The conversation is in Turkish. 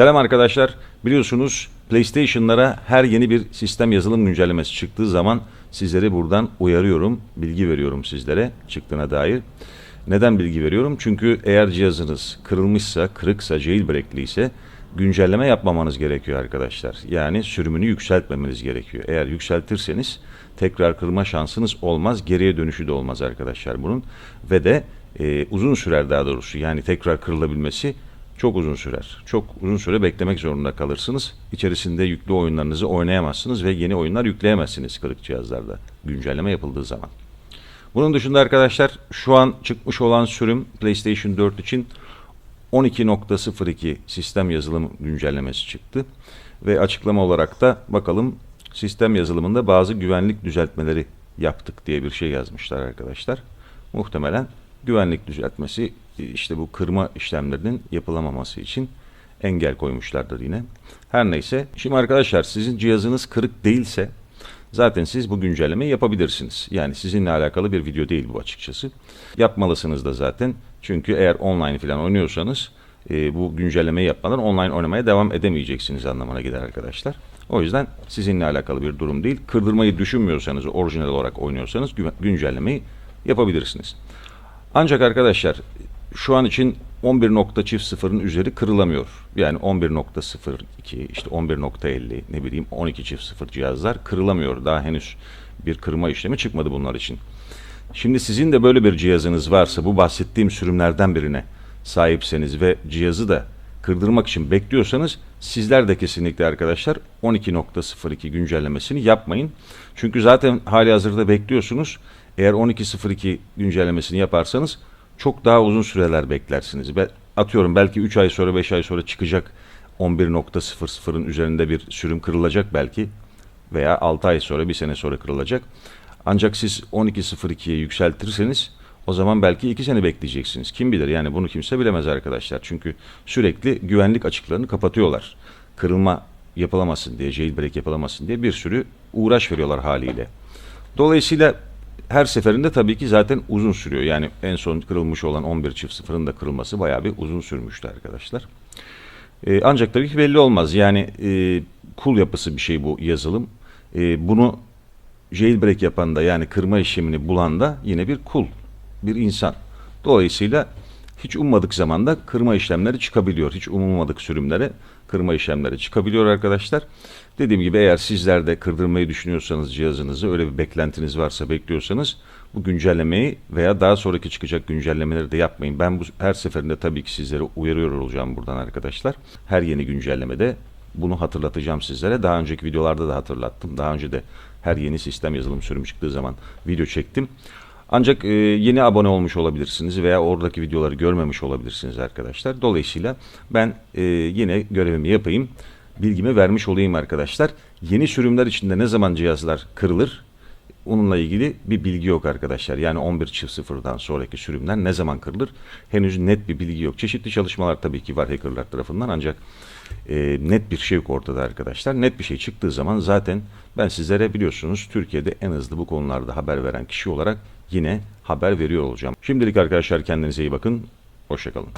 Selam arkadaşlar. Biliyorsunuz PlayStation'lara her yeni bir sistem yazılım güncellemesi çıktığı zaman sizleri buradan uyarıyorum, bilgi veriyorum sizlere çıktığına dair. Neden bilgi veriyorum? Çünkü eğer cihazınız kırılmışsa, kırıksa, jailbreak'li ise güncelleme yapmamanız gerekiyor arkadaşlar. Yani sürümünü yükseltmemeniz gerekiyor. Eğer yükseltirseniz tekrar kırma şansınız olmaz, geriye dönüşü de olmaz arkadaşlar bunun. Ve de e, uzun sürer daha doğrusu yani tekrar kırılabilmesi çok uzun sürer. Çok uzun süre beklemek zorunda kalırsınız. İçerisinde yüklü oyunlarınızı oynayamazsınız ve yeni oyunlar yükleyemezsiniz kırık cihazlarda güncelleme yapıldığı zaman. Bunun dışında arkadaşlar şu an çıkmış olan sürüm PlayStation 4 için 12.02 sistem yazılım güncellemesi çıktı. Ve açıklama olarak da bakalım sistem yazılımında bazı güvenlik düzeltmeleri yaptık diye bir şey yazmışlar arkadaşlar. Muhtemelen güvenlik düzeltmesi işte bu kırma işlemlerinin yapılamaması için engel koymuşlardır yine. Her neyse. Şimdi arkadaşlar sizin cihazınız kırık değilse zaten siz bu güncellemeyi yapabilirsiniz. Yani sizinle alakalı bir video değil bu açıkçası. Yapmalısınız da zaten. Çünkü eğer online falan oynuyorsanız e, bu güncellemeyi yapmadan online oynamaya devam edemeyeceksiniz anlamına gelir arkadaşlar. O yüzden sizinle alakalı bir durum değil. Kırdırmayı düşünmüyorsanız, orijinal olarak oynuyorsanız gü- güncellemeyi yapabilirsiniz. Ancak arkadaşlar şu an için 11.0'ın üzeri kırılamıyor. Yani 11.02 işte 11.50 ne bileyim 12.0 cihazlar kırılamıyor. Daha henüz bir kırma işlemi çıkmadı bunlar için. Şimdi sizin de böyle bir cihazınız varsa bu bahsettiğim sürümlerden birine sahipseniz ve cihazı da kırdırmak için bekliyorsanız sizler de kesinlikle arkadaşlar 12.02 güncellemesini yapmayın. Çünkü zaten hali hazırda bekliyorsunuz. Eğer 12.02 güncellemesini yaparsanız çok daha uzun süreler beklersiniz. Be- atıyorum belki 3 ay sonra 5 ay sonra çıkacak 11.00'ın üzerinde bir sürüm kırılacak belki veya 6 ay sonra 1 sene sonra kırılacak. Ancak siz 12.02'ye yükseltirseniz o zaman belki 2 sene bekleyeceksiniz. Kim bilir yani bunu kimse bilemez arkadaşlar. Çünkü sürekli güvenlik açıklarını kapatıyorlar. Kırılma yapılamasın diye, jailbreak yapılamasın diye bir sürü uğraş veriyorlar haliyle. Dolayısıyla her seferinde tabii ki zaten uzun sürüyor. Yani en son kırılmış olan 11.0'ın da kırılması bayağı bir uzun sürmüştü arkadaşlar. Ee, ancak tabii ki belli olmaz. Yani e, kul yapısı bir şey bu yazılım. E, bunu jailbreak yapan da yani kırma işlemini bulan da yine bir kul, bir insan. Dolayısıyla hiç ummadık zamanda kırma işlemleri çıkabiliyor. Hiç umulmadık sürümlere kırma işlemleri çıkabiliyor arkadaşlar. Dediğim gibi eğer sizler de kırdırmayı düşünüyorsanız cihazınızı öyle bir beklentiniz varsa bekliyorsanız bu güncellemeyi veya daha sonraki çıkacak güncellemeleri de yapmayın. Ben bu her seferinde tabii ki sizlere uyarıyor olacağım buradan arkadaşlar. Her yeni güncellemede bunu hatırlatacağım sizlere. Daha önceki videolarda da hatırlattım. Daha önce de her yeni sistem yazılım sürümü çıktığı zaman video çektim. Ancak e, yeni abone olmuş olabilirsiniz veya oradaki videoları görmemiş olabilirsiniz arkadaşlar. Dolayısıyla ben e, yine görevimi yapayım. Bilgimi vermiş olayım arkadaşlar. Yeni sürümler içinde ne zaman cihazlar kırılır? Onunla ilgili bir bilgi yok arkadaşlar. Yani 11.0'dan sonraki sürümler ne zaman kırılır? Henüz net bir bilgi yok. Çeşitli çalışmalar tabii ki var hackerlar tarafından ancak e, net bir şey yok ortada arkadaşlar. Net bir şey çıktığı zaman zaten ben sizlere biliyorsunuz Türkiye'de en hızlı bu konularda haber veren kişi olarak yine haber veriyor olacağım. Şimdilik arkadaşlar kendinize iyi bakın. Hoşçakalın.